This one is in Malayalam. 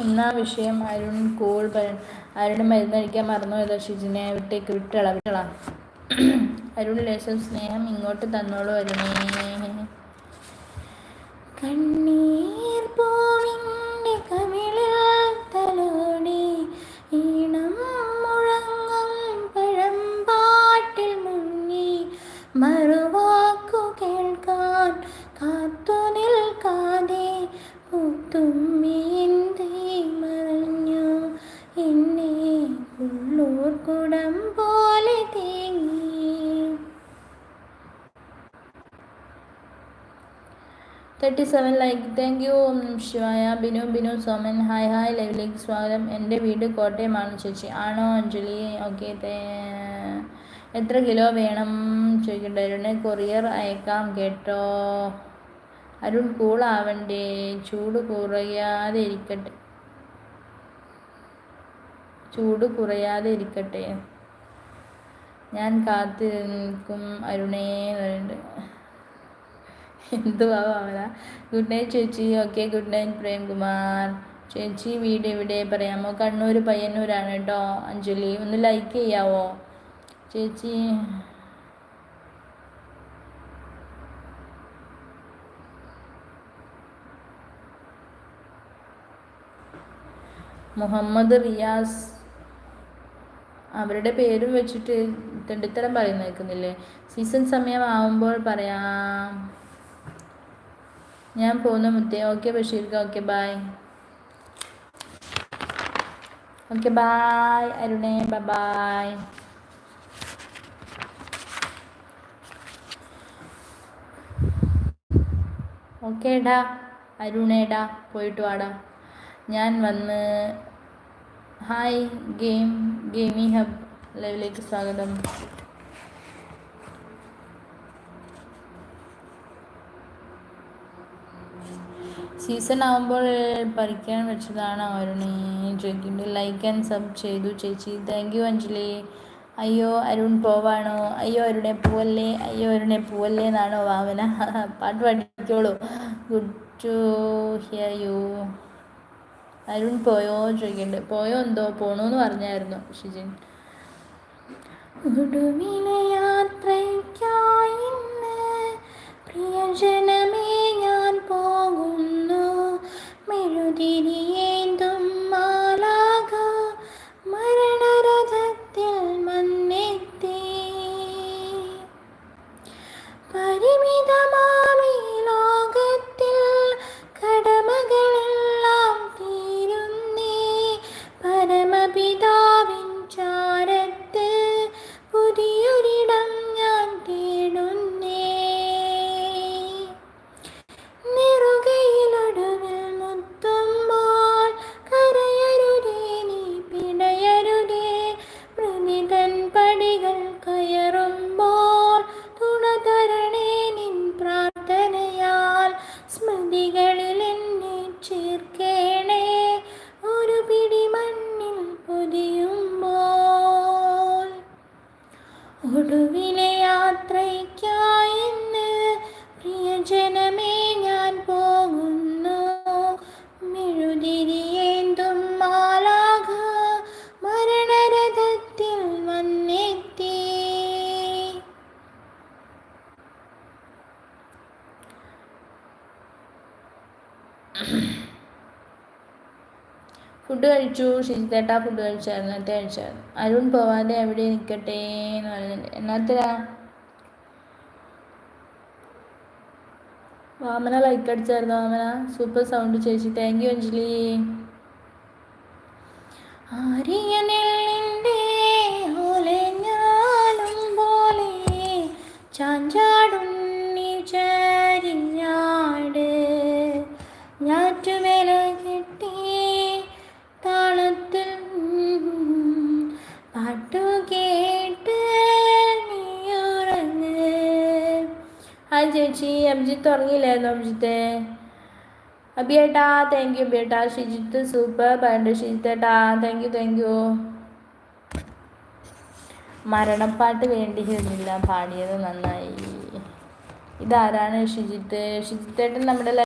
എന്നാ വിഷയം അരുൺ കൂൾ അരുൺ മരുന്ന് കഴിക്കാൻ മറന്നു പോയതോ ഷിജിനെ. വിട്ടേക്ക് വിട്ടള വിട്ടള. അരുൺ ലേശം സ്നേഹം ഇങ്ങോട്ട് തന്നോളൂ അരുണേ. കണ്ണീർ പൂവിന്റെ കവിളിൽ തലോടി ഈണം മുഴങ്ങും പഴമ്പാട്ടിൽ മുങ്ങി. മറുവാക്കു കേൾക്കാൻ കാത്തു നിൽക്കാതെ പൂത്തുമ്മീന്തേ കുടം പോലെ തേങ്ങി. Thirty seven like thank you ഓം ശിവായ. ബിനു ബിനു സോമൻ ഹായ് ഹായ് ലൈവിലേക്ക് സ്വാഗതം. എന്റെ വീട് കോട്ടയമാണ് ചേച്ചി. ആണോ അഞ്ജലി? ഓക്കെ എത്ര കിലോ വേണം? ചോദിക്കട്ടെ. അരുണ് കൊറിയർ അയക്കാം കേട്ടോ. അരുൺ കൂളാവണ്ടേ ചൂട് കുറയാതെ ഇരിക്കട്ടെ. ചൂട് കുറയാതെ ഇരിക്കട്ടെ. ഞാൻ കാത്തിരിക്കും അരുണേ പറയുന്നുണ്ട്. എന്തുവാ അവര ഗുഡ് നൈറ്റ് ചേച്ചി. Okay good night Premkumar. ചേച്ചി വീട് എവിടെ? പറയാമോ? കണ്ണൂർ പയ്യന്നൂരാണ് കേട്ടോ. അഞ്ജലി ഒന്ന് ലൈക്ക് ചെയ്യാവോ? ചേച്ചി. മുഹമ്മദ് റിയാസ്. അവരുടെ പേരും വെച്ചിട്ട് തെണ്ടിത്തരം പറയുന്ന കേൾക്കുന്നില്ലേ സീസൺ സമയമാവുമ്പോൾ പറയാം. ഞാൻ പോകുന്ന മുത്തേ. ഓക്കെ ബഷീർക്ക്. ഓക്കെ ബായ് ഓക്കെ ബായ് അരുണേ ബായ് ഓക്കേടാ അരുണേടാ പോയിട്ട് വാടാ. ഞാൻ വന്ന് ഹായ് ഗെയിം ഗെയിമി ഹബ് ലൈവിലേക്ക് സ്വാഗതം. സീസൺ ആവുമ്പോൾ പറിക്കാൻ വെച്ചതാണ് അരുണി ചോദിക്കുന്നുണ്ട് ലൈക്ക് ആൻഡ് സബ് ചെയ്തു. ചേച്ചി താങ്ക് യു അഞ്ജലി. അയ്യോ അരുൺ പോവാണോ? അയ്യോ അരുണെ പൂവല്ലേ? അയ്യോ അരുണെ പൂവല്ലേ എന്നാണോ ഭാവന. പാട്ട് പഠിക്കോളൂ. Good to hear you Arun പോയോ ചോദിക്കുന്നുണ്ട് പോയോ എന്തോ പോണോന്ന് പറഞ്ഞായിരുന്നു ഷിജിൻ. ഒടുവിലെ ഒടുവിലെ യാത്രയ്ക്കായിന്ന് പ്രിയജനമേ ഞാൻ പോകുന്നു. മെഴുതിരിയേന്തും മാലാഘ മരണരഥത്തിൽ വന്നെത്തി. ഫുഡ് കഴിച്ചു ഷിജിത്തേട്ട ഫുഡ് കഴിച്ചായിരുന്നു നേരത്തെ കഴിച്ചായിരുന്നു. അരുൺ പോവാതെ എവിടെ നിൽക്കട്ടെ എന്ന് പറയുന്നുണ്ട് എന്നാത്തരാ? വാമന ലൈക്ക് അടിച്ചായിരുന്നു വാമന? സൂപ്പർ സൗണ്ട് ചേച്ചി. Thank you Anjali. Ariya hi ചേച്ചി അഭിജിത്ത് ഉറങ്ങിയില്ലായിരുന്നു അഭിജിത്തെ? അബിയേട്ടാ താങ്ക് യു അബിയേട്ടാ ഷിജിത്ത് സൂപ്പർ പറഞ്ഞിട്ട് ഷിജിത്തേട്ടാ. താങ്ക് യു താങ്ക് യു മരണപ്പാട്ട് വേണ്ടിയിരുന്നില്ല പാടിയത് നന്നായി. ഇതാരാണ് ഷിജിത്ത്? ഷിജിത്തേട്ടൻ നമ്മുടെ